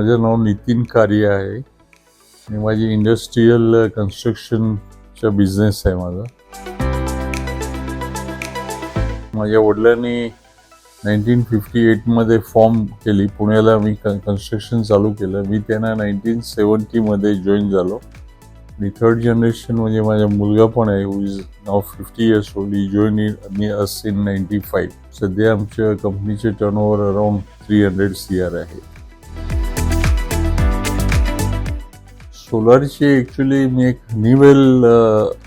माझं नाव नितीन कार्य आहे. आणि माझी इंडस्ट्रीयल कन्स्ट्रक्शनचा बिझनेस आहे माझा. माझ्या वडिलांनी नाईन्टीन फिफ्टी एटमध्ये फॉर्म केली. पुण्याला मी कन्स्ट्रक्शन चालू केलं. मी त्यांना नाईन्टीन सेवन्टीमध्ये जॉईन झालो. आणि थर्ड जनरेशन म्हणजे माझा मुलगा पण आहे who is now fifty years old he join in me as in ninety five सध्या आमच्या कंपनीचे turnover around three hundred C R आहे. सोलारची ऍक्च्युली मी एक निवेल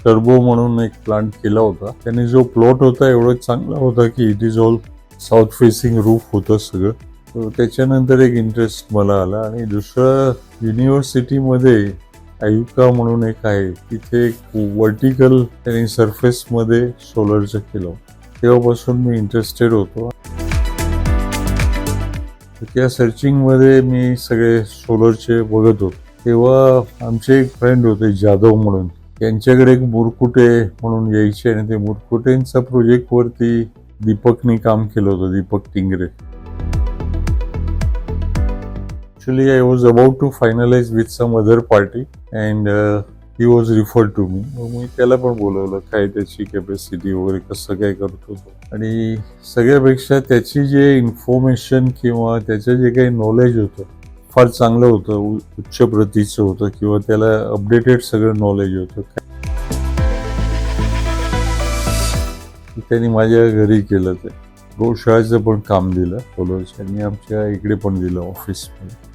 टर्बो म्हणून एक प्लांट केला होता. त्याने जो प्लॉट होता एवढा चांगला होता की it is all south facing roof होतं सगळं. तर त्याच्यानंतर एक इंटरेस्ट मला आला आणि दुसरं युनिव्हर्सिटीमध्ये आयुका म्हणून एक आहे. तिथे एक वर्टिकल त्यांनी सरफेसमध्ये सोलरचं केलं तेव्हापासून मी इंटरेस्टेड होतो. त्या सर्चिंगमध्ये मी सगळे सोलरचे बघत होतो. तेव्हा आमचे एक फ्रेंड होते जाधव म्हणून. त्यांच्याकडे एक मुरकुटे म्हणून यायचे आणि ते मुरकुटेंच्या प्रोजेक्टवरती दीपकनी काम केलं होतं Deepak Tingre. Actually I was about to finalise with some other party and he was refer to me मग मी त्याला पण बोलवलं काय त्याची कॅपॅसिटी वगैरे कसं काय करतो होतो आणि सगळ्यापेक्षा त्याची जे इन्फॉर्मेशन किंवा त्याचं जे काही नॉलेज होतं फार चांगलं होतं उ- उच्च प्रतीचं होतं किंवा त्याला अपडेटेड सगळं नॉलेज होतं. त्यांनी माझ्या घरी केलं ते. गोशाळेचं पण काम दिलं फॉलोअर्स आणि आमच्या इकडे पण दिलं ऑफिसमध्ये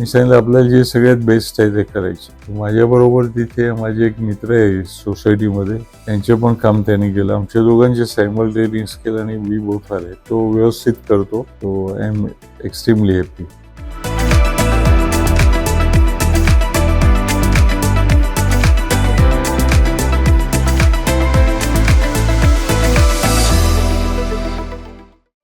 मी सांगितलं आपल्याला जे सगळ्यात बेस्ट आहे ते करायचे. माझ्याबरोबर तिथे माझे एक मित्र आहे सोसायटीमध्ये त्यांचे पण काम त्यांनी केलं. आमच्या दोघांचे सायमल सायमल्टेनियस केलं आणि वी बोथ आले. तो व्यवस्थित करतो. तो आय एम एक्स्ट्रीमली हॅपी